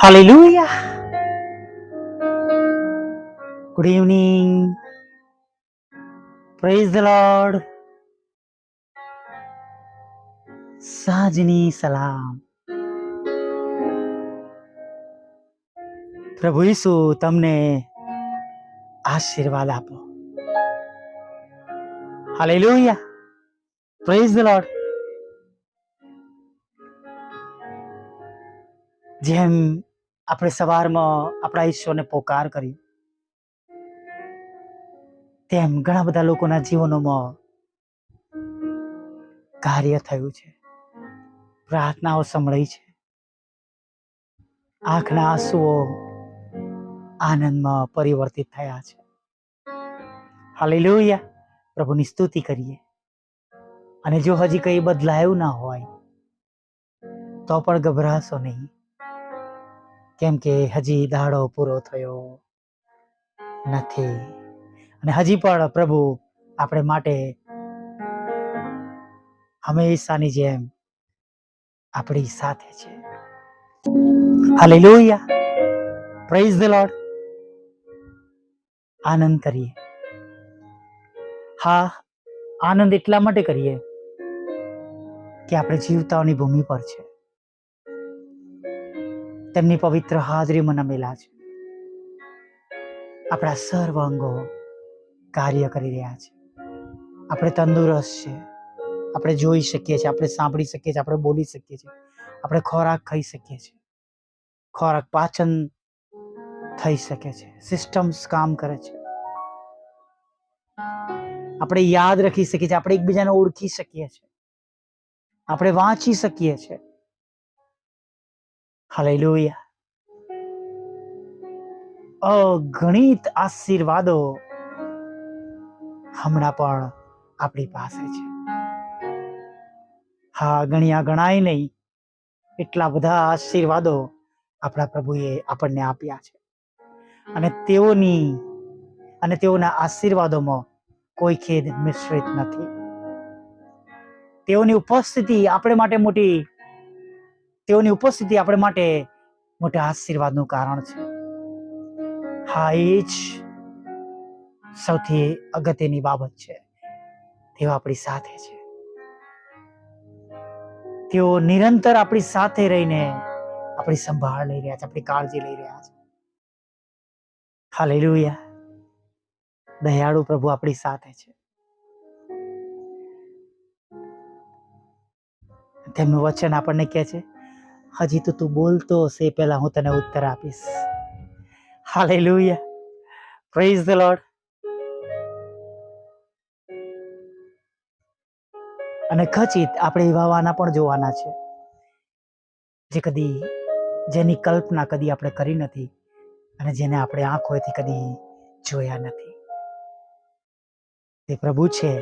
Hallelujah. Good evening. Praise the Lord. સાજની સલામ પ્રભુ ઈસુ, તમને આશીર્વાદ આપો હાલેલુયા પ્રેઝ ધ લોર્ડ જેમ આપણે સવારમાં આપણા ઈશ્વરને પોકાર કરી. તેમ ઘણા બધા લોકોના જીવનોમાં કાર્ય થયું છે. પ્રાર્થનાઓ સંભળાઈ છે. આંખના આંસુઓ આનંદમાં પરિવર્તિત થયા છે. હાલેલુયા. પ્રભુની સ્તુતિ કરીએ. અને જો હજી કંઈ બદલાયું ના હોય, તો પણ ગભરાશો નહીં. કેમ કે હજી દાડો પૂરો થયો નથી. અને હજી પણ પ્રભુ આપણે માટે હંમેશાની જેમ આપણી સાથે છે. હાલેલુયા. પ્રેઝ ધ લોર્ડ આનંદ કરીએ. હા, આનંદ એટલા માટે કરીએ કે આપણે જીવતાઓની ભૂમિ પર છે. તેમની પવિત્ર હાજરીમાં નમેલા છે. આપણા સર્વ અંગો કાર્ય કરી રહ્યા છે. આપણે તંદુરસ્ત છે. આપણે જોઈ શકીએ છીએ, આપણે સાંભળી શકીએ છીએ, આપણે બોલી શકીએ છીએ. આપણે ખોરાક ખાઈ શકીએ છીએ. ખોરાક પાચન થઈ શકે છે. સિસ્ટમ્સ કામ કરે છે. આપણે યાદ રાખી શકીએ છીએ, આપણે એકબીજાને ઓળખી શકીએ છીએ. આપણે વાંચી શકીએ છીએ. હાલેલુયા. અગણિત આશીર્વાદો હમણાં પણ આપણી પાસે છે. હા, ગણ્યા ગણાય નહીં, એટલા બધા આશીર્વાદો આપણા પ્રભુએ આપણને આપ્યા છે. અને તેઓની, અને તેઓના આશીર્વાદોમાં કોઈ ખેદ મિશ્રિત નથી. તેઓની ઉપસ્થિતિ આપણે માટે મોટી તેઓની ઉપસ્થિતિ આપણે માટે મોટા આશીર્વાદનું કારણ છે. હા, એ જ સૌથી અગત્યની બાબત છે. તેઓ આપણી સાથે છે. તેઓ નિરંતર આપણી સાથે રહીને આપણી સંભાળ લઈ રહ્યા છે, આપણી કાળજી લઈ રહ્યા છે. હાલેલુયા. દયાળુ પ્રભુ આપણી સાથે છે. તેમનું વચન આપણને કહે છે હજી તો તું બોલતો હશે પહેલા હું તને ઉત્તર આપીશ. હાલેલુયા પ્રેઝ ધ લોર્ડ અને ખચિત આપણે એવા વાના પણ જોવાના છે, જે કદી જેની કલ્પના કદી આપણે કરી નથી અને જેને આપણે આંખોથી કદી જોયા નથી. તે પ્રભુ છે.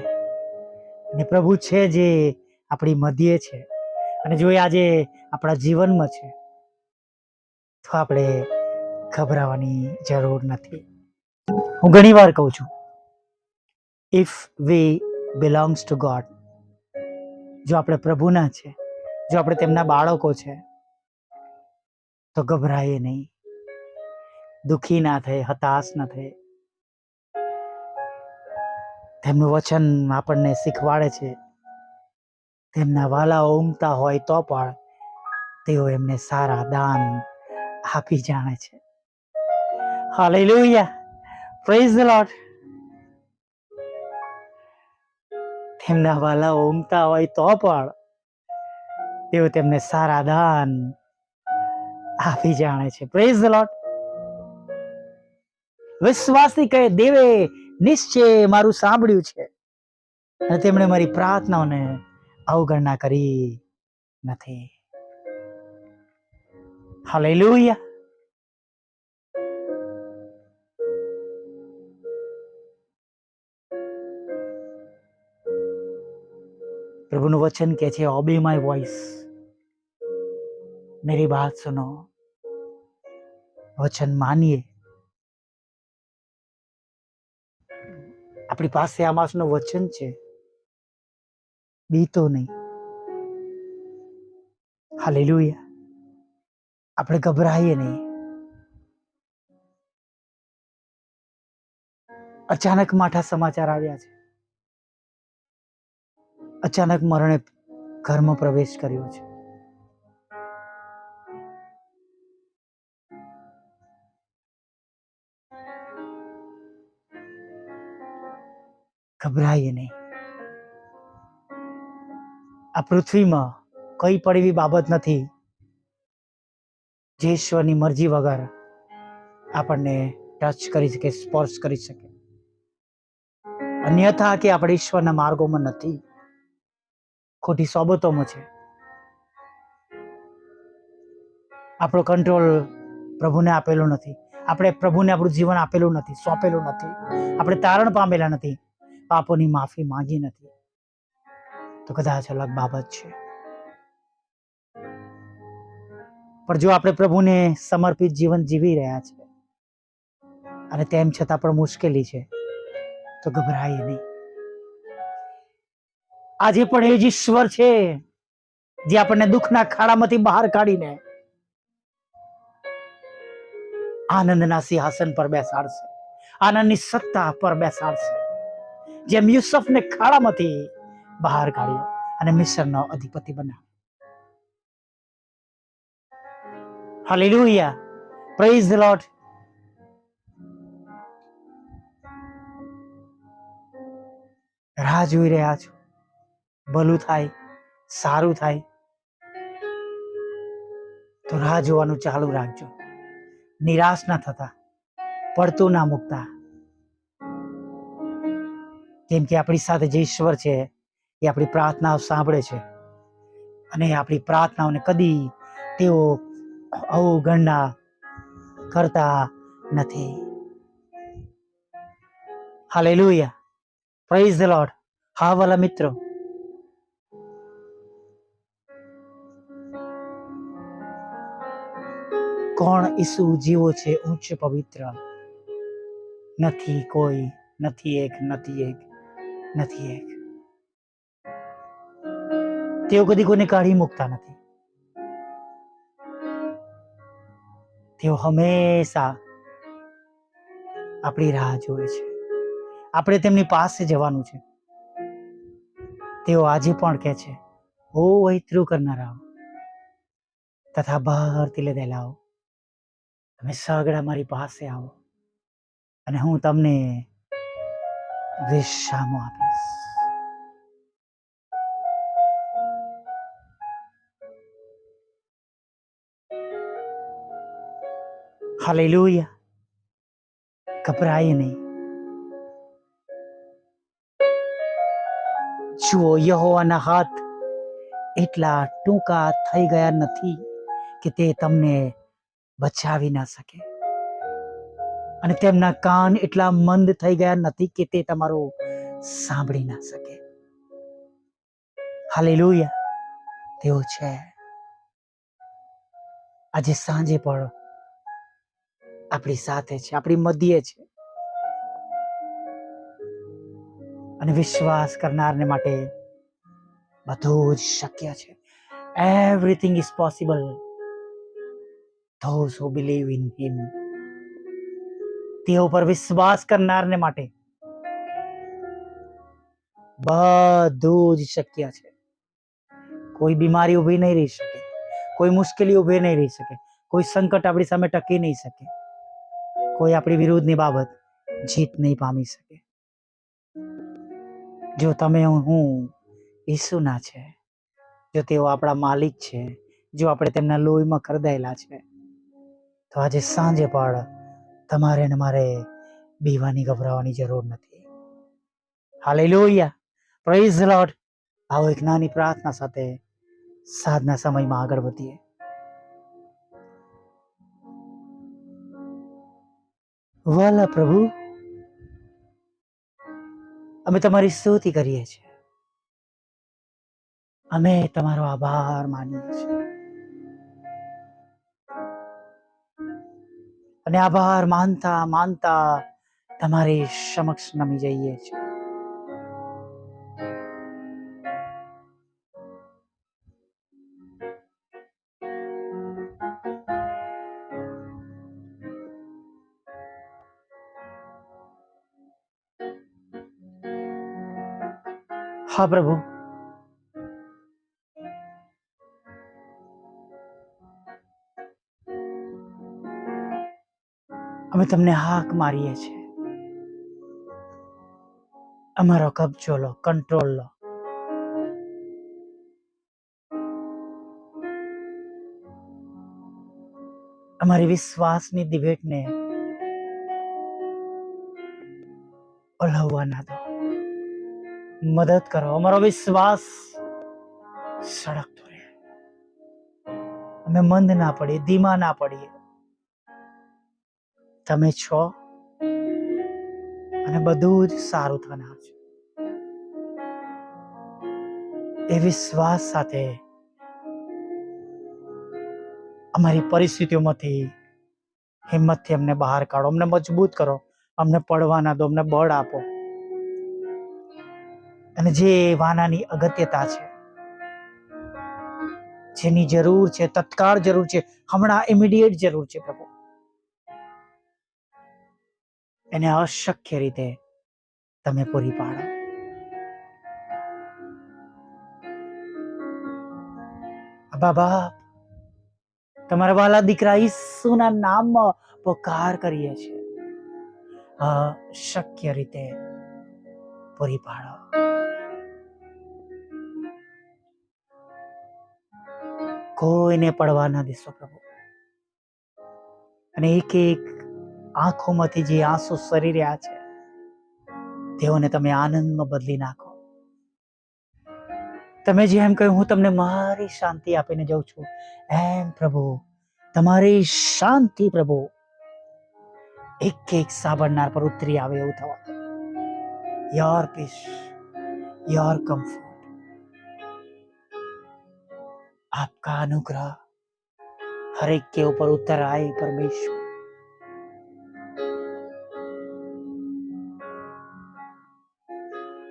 અને પ્રભુ છે જે આપણી મધ્યે છે. અને જો એ આજે આપણા જીવનમાં છે, તો આપણે ગભરાવાની જરૂર નથી. હું ઘણી વાર કહું છું if we belongs to God જો આપણે પ્રભુના છે, જો આપણે તેમના બાળકો છે, તો ગભરાઈએ નહીં. દુખી ના થાય, હતાશ ના થાય. તેમનું વચન આપણને શીખવાડે છે તેમના વાલાઓ ઊંઘતા હોય તો પણ તેઓ એમને સારા દાન આપી જાણે છે. હાલેલુયા. પ્રેઝ ધ લોર્ડ તેમના વાલાઓ ઊંઘતા હોય તો પણ તેઓ તેમને સારા દાન આપી જાણે છે. પ્રેઝ ધ લોર્ડ વિશ્વાસથી કહે, દેવે, નિશ્ચય મારું સાંભળ્યું છે. અને તેમણે મારી પ્રાર્થનાઓને અવગણના કરી નથી. હાલેલુયા. પ્રભુનું વચન કે છે ઓબે માય વોઇસ મેરી વાત સુનો. વચન માનીએ. આપણી પાસે આ માસનું વચન છે. બીતો નહીં. હાલેલુયા. આપણે ગભરાઈએ નહીં. અચાનક માઠા સમાચાર આવ્યા છે. અચાનક મરણે ઘરમાં પ્રવેશ કર્યો છે. ગભરાઈએ નહીં. આ પૃથ્વીમાં કઈ પણ એવી બાબત નથી જે ઈશ્વરની મરજી વગર આપણને ટચ કરી શકે, સ્પર્શ કરી શકે. અન્યથા કે આપણે ઈશ્વરના માર્ગોમાં નથી. ખોટી સોબતોમાં છે. આપણો કંટ્રોલ પ્રભુને આપેલો નથી. આપણે પ્રભુને આપણું જીવન આપેલું નથી, સોંપેલું નથી. આપણે તારણ પામેલા નથી. પાપોની માફી માંગી નથી. તો કદાચ અલગ બાબત છે. પણ જો આપણે પ્રભુને સમર્પિત જીવન જીવી રહ્યા છે, અને તેમ છતાં પણ મુશ્કેલી છે, તો ગભરાઈએ નહીં. આજે પણ એ જ ઈશ્વર છે, જે આપણને દુઃખના ખાડામાંથી બહાર કાઢીને આનંદના સિંહાસન પર બેસાડશે, આનંદની સત્તા પર બેસાડશે. જેમ યુસફને ખાડામાંથી બહાર કાઢ્યો અને મિશ્રનો અધિપતિ બનાવ્યો હાલેલુયા પ્રેઝ ધ લોર્ડ રાહ જોઈ રહ્યા છો. ભલું થાય, સારું થાય. તો રાહ જોવાનું ચાલુ રાખજો. નિરાશ ના થતા, પડતું ના મૂકતા. કેમ કે આપણી સાથે જે ઈશ્વર છે આપણી પ્રાર્થનાઓ સાંભળે છે. અને આપણી પ્રાર્થનાઓને કદી તેઓ અવગણના કરતા નથી. હાલેલુયા. પ્રેઝ ધ લોર્ડ હા વાલા મિત્રો. કોણ ઈસુ જીવો છે ઉચ્ચ પવિત્ર? નથી કોઈ, નથી એક નથી એક નથી એક. તેઓ કદી કોઈને કાઢી મૂકતા નથી. તેઓ હંમેશા આપણી રાહ જોવે છે. આપણે તેમની પાસે જવાનું છે. તેઓ આજે પણ કહે છે ઓ વૈત્રુ કરનારાઓ, તથા બહારથી લીધેલા આવો તમે સગડા મારી પાસે આવો, અને હું તમને વિશ્રામો આપીશ. હાલેલુયા ગભરાય નહીં જુઓ, યહોવાના હાથ એટલા ટૂંકા થઈ ગયા નથી કે તે તમને બચાવી ના શકે. અને તેમના કાન એટલા મંદ થઈ ગયા નથી કે તે તમારું સાંભળી ના શકે. હાલેલુયા તેઓ છે. આજે સાંજે પણ આપણી સાથે છે, આપણી મધ્યે છે. અને વિશ્વાસ કરનારને માટે બધું જ શક્ય છે. Everything is possible those who believe in him તેઓ પર વિશ્વાસ કરનારને માટે બધું જ શક્ય છે. કોઈ બીમારી ઊભી નહીં રહી શકે. કોઈ મુશ્કેલી ઊભી નહીં રહી શકે. કોઈ સંકટ આપણી સામે ટકી નહીં શકે. કોઈ આપણી વિરુદ્ધની બાબત જીત નહીં પામી શકે. જો તમે હું ઈસુના છે, જો તેઓ આપણા માલિક છે, જો આપણે તેમના લોહીમાં ખરદાયેલા છે, તો આજે સાંજે પણ તમારે ને મારે બીવાની ગભરાવાની જરૂર નથી. હાલેલુયા. પ્રેઝ લોટ આવો એક નાની પ્રાર્થના સાથે સાધના સમયમાં આગળ વધીએ. વાલા પ્રભુ, અમે તમારી સ્તુતિ કરીએ છીએ. અમે તમારો આભાર માનીએ છીએ. અને આભાર માનતા માનતા તમારી સમક્ષ નમી જઈએ છીએ. હા, પ્રભુ. અમે તમને હાક મારીએ છીએ. અમારો કબજો લો, કંટ્રોલ લો. અમારી વિશ્વાસની દિવેટને ઓલવવા ના દો. મદદ કરો. અમારો વિશ્વાસ સળગતો રહે. અમે મંદ ના પડીએ, ધીમા ના પડીએ. તમે છો અને બધું જ સારું થનાર છે. એ વિશ્વાસ સાથે અમારી પરિસ્થિતિઓમાંથી હિંમતથી અમને બહાર કાઢો. અમને મજબૂત કરો. અમને પડવા ના દો, અમને બળ આપો. અને જે વાનાની અગત્યતા છે, જેની જરૂર છે, તત્કાળ જરૂર છે, હમણાં ઇમિડિયેટ જરૂર છે પ્રભુ. એને અશક્ય રીતે તમે પૂરી પાડો. બાબા, તમારા વાલા દીકરા ઈસુના નામમાં પોકાર કરીએ છીએ. અશક્ય રીતે પૂરી પાડો. કોઈને પડવા ના દેશો પ્રભુ. અને એક એક આંખોમાંથી જે આંસુ સરી રહ્યા છે, તેઓને તમે આનંદમાં બદલી નાખો. તમે જે એમ કહ્યું, હું તમને મારી શાંતિ આપીને જાઉં છું. એમ પ્રભુ, તમારી શાંતિ પ્રભુ. એક એક સાંભળનાર પર ઉતરી આવે એવું થવા યોર પીસ, યોર કમ્ફર્ટ. आपका अनुग्रह हर एक के ऊपर उतर आए परमेश्वर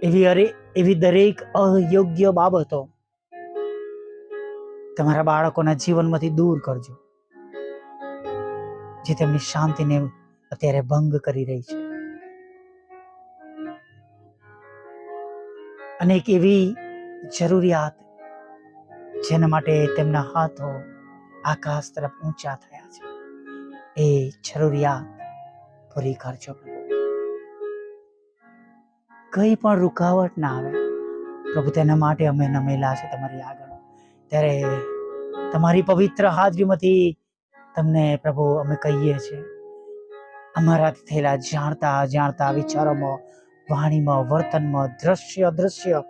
એવી અરે એવી દરેક અયોગ્ય બાબતો તમારા બાળકોના જીવનમાંથી દૂર કરજો જે તેમની શાંતિને અત્યારે ભંગ કરી રહી છે અને એક એવી જરૂરિયાત જેના માટે તેમના હાથો આકાશ તરફ ઊંચા થયા છે. એ જરૂરિયાત પૂરી કરજો. પ્રભુ કઈ પણ રૂકાવટ ના આવે. પ્રભુ, તેના માટે અમે નમેલા છે તમારી આગળ. ત્યારે તમારી પવિત્ર હાજરીમાંથી તમને પ્રભુ, અમે કહીએ છીએ અમારાથી થયેલા જાણતા જાણતા વિચારોમાં, વાણીમાં, વર્તનમાં, દ્રશ્ય અદ્રશ્ય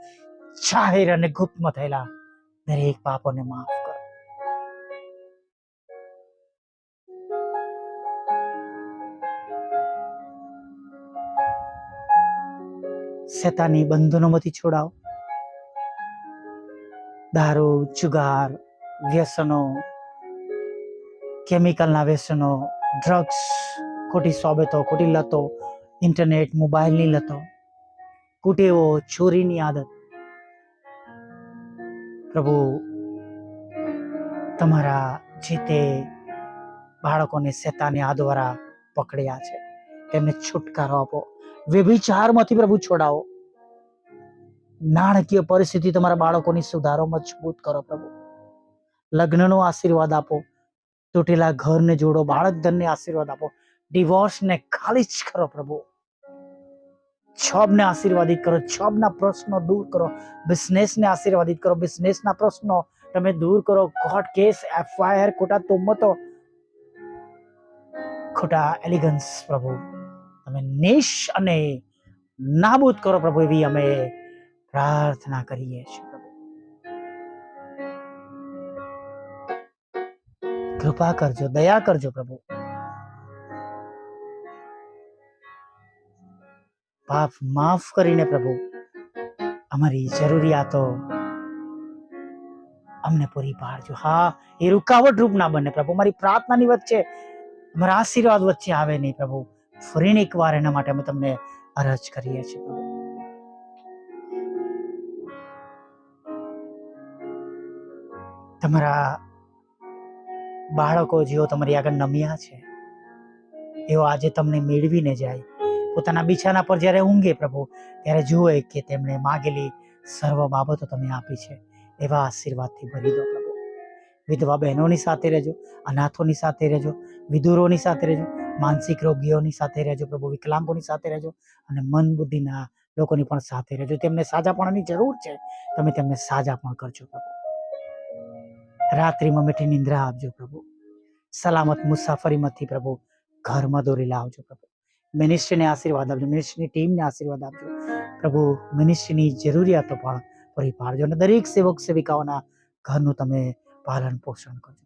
જાહેર અને ગુપ્તમાં થયેલા દરેક પાપોને માફ કરો શેતાની બંધનોમાંથી છોડાવો દારૂ જુગાર વ્યસનો કેમિકલના વ્યસનો ડ્રગ્સ ખોટી સોબતો ખોટી લતો ઇન્ટરનેટ મોબાઈલની લતો કુટેવો ચોરીની આદત પ્રભુ, તમારા જે તે બાળકોને શેતાને આ દ્વારા પકડ્યા છે, તેમને છુટકારો આપો. વ્યભિચારમાંથી પ્રભુ છોડાવો. નાણાકીય પરિસ્થિતિ તમારા બાળકોની સુધારો મજબૂત કરો પ્રભુ. લગ્નનો આશીર્વાદ આપો. તૂટેલા ઘરને જોડો બાળક ધનને આશીર્વાદ આપો. ડિવોર્સને ખાલી જ કરો પ્રભુ. જોબને આશીર્વાદિત કરો જોબના પ્રશ્નો દૂર કરો, બિઝનેસને આશીર્વાદિત કરો, બિઝનેસના પ્રશ્નો તમે દૂર કરો. કોર્ટ કેસ એફઆઈઆર ખોટા તુમ્મતો ખોટા એલિગન્સ પ્રભુ. તમે નિશ અને નાબૂદ કરો, પ્રભુ, એવી અમે પ્રાર્થના કરીએ છીએ કૃપા કરજો, દયા કરજો, પ્રભુ. પાપ માફ કરીને પ્રભુ, અમારી જરૂરિયાતો અમને પૂરી પાડજો. હા, એ રૂકાવટ રૂપ ના બને પ્રભુ મારી પ્રાર્થનાની વચ્ચે, અમારા આશીર્વાદ વચ્ચે આવે નહીં પ્રભુ. ફરીને એકવાર એના માટે અમે તમને અરજ કરીએ છીએ પ્રભુ. તમારા બાળકો જેઓ તમારી આગળ નમ્યા છે, એઓ આજે તમને મેળવીને જાય. પોતાના બિછાના પર જ્યારે ઊંઘે પ્રભુ, ત્યારે જુએ કે તેમણે માગેલી સર્વ બાબતો તમે આપી છે. એવા આશીર્વાદથી ભરી દો પ્રભુ. વિધવા બહેનોની સાથે રહેજો, અનાથોની સાથે રહેજો વિદુરોની સાથે રહેજો, માનસિક રોગીઓની સાથે રહેજો પ્રભુ, વિકલાંગોની સાથે રહેજો અને મન બુદ્ધિના લોકોની પણ સાથે રહેજો. તેમને સાજાપણાની જરૂર છે. તમે તેમને સાજા પણ કરજો પ્રભુ. રાત્રિમાં મીઠી નિંદ્રા આપજો પ્રભુ. સલામત મુસાફરીમાંથી પ્રભુ ઘરમાં દોરી લાવજો પ્રભુ. મિનિસ્ટ્રીને આશીર્વાદ આપજો, મિનિસ્ટ્રીની ટીમને આશીર્વાદ આપજો. પ્રભુ, મિનિસ્ટ્રીની જરૂરિયાતો પણ પૂરી પાડજો અને દરેક સેવક સેવિકાઓના ઘરનું તમે પાલન પોષણ કરજો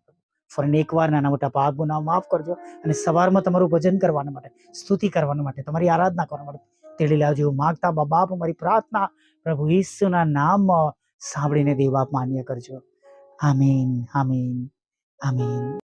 ફરીને એકવાર નાના મોટા પાપ ગુનાઓ માફ કરજો અને સવારમાં તમારું ભજન કરવાના માટે, સ્તુતિ કરવાના માટે, તમારી આરાધના કરવા માટે તેડી લાવજો. એવું માગતા બાપ અમારી પ્રાર્થના પ્રભુ ઈસુના નામમાં સાંભળીને દેવ માન્ય કરજો. આમીન આમીન આમીન.